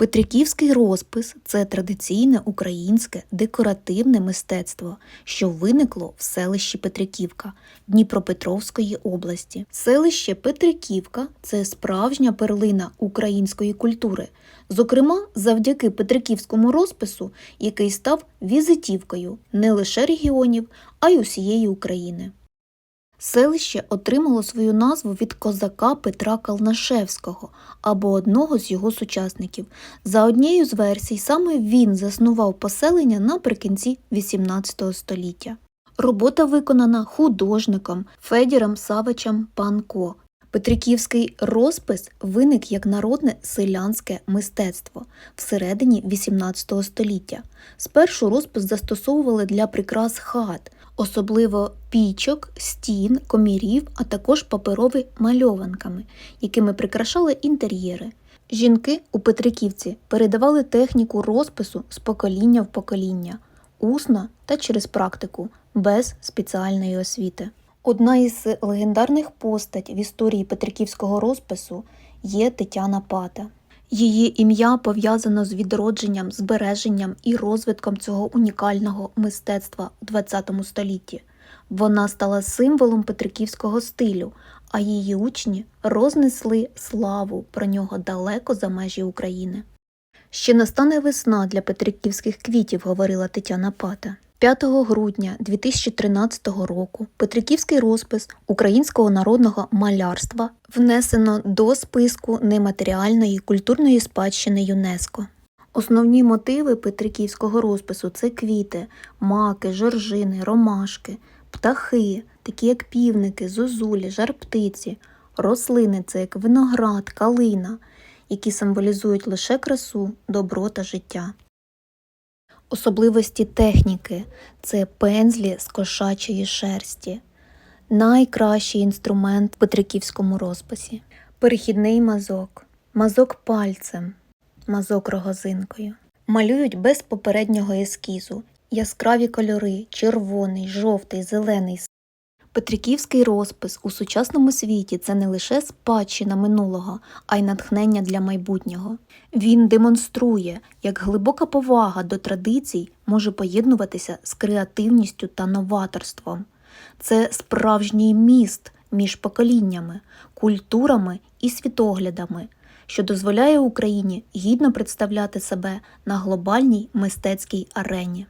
Петриківський розпис це традиційне українське декоративне мистецтво, що виникло в селищі Петриківка Дніпропетровської області. Селище Петриківка це справжня перлина української культури, зокрема завдяки Петриківському розпису, який став візитівкою не лише регіонів, а й усієї України. Селище отримало свою назву від козака Петра Калнашевського або одного з його сучасників. За однією з версій, саме він заснував поселення наприкінці XVIII століття. Робота виконана художником Федіром Савичем Панко. Петриківський розпис виник як народне селянське мистецтво всередині XVIII століття. Спершу розпис застосовували для прикрас хат, особливо пічок, стін, комірів, а також паперові мальованками, якими прикрашали інтер'єри. Жінки у Петриківці передавали техніку розпису з покоління в покоління, усно та через практику, без спеціальної освіти. Одна із легендарних постать в історії Петриківського розпису є Тетяна Пата. Її ім'я пов'язано з відродженням, збереженням і розвитком цього унікального мистецтва у ХХ столітті. Вона стала символом петриківського стилю, а її учні рознесли славу про нього далеко за межі України. Ще настане весна для петриківських квітів, говорила Тетяна Пата. 5 грудня 2013 року Петриківський розпис українського народного малярства внесено до списку нематеріальної культурної спадщини ЮНЕСКО. Основні мотиви петриківського розпису це квіти, маки, жоржини, ромашки, птахи, такі як півники, зозулі, жарптиці, рослини це як виноград, калина, які символізують лише красу, добро та життя. Особливості техніки це пензлі з кошачої шерсті, найкращий інструмент в петриківському розписі, перехідний мазок, мазок пальцем, мазок рогозинкою. Малюють без попереднього ескізу, яскраві кольори, червоний, жовтий, зелений. Петриківський розпис у сучасному світі це не лише спадщина минулого, а й натхнення для майбутнього. Він демонструє, як глибока повага до традицій може поєднуватися з креативністю та новаторством. Це справжній міст між поколіннями, культурами і світоглядами, що дозволяє Україні гідно представляти себе на глобальній мистецькій арені.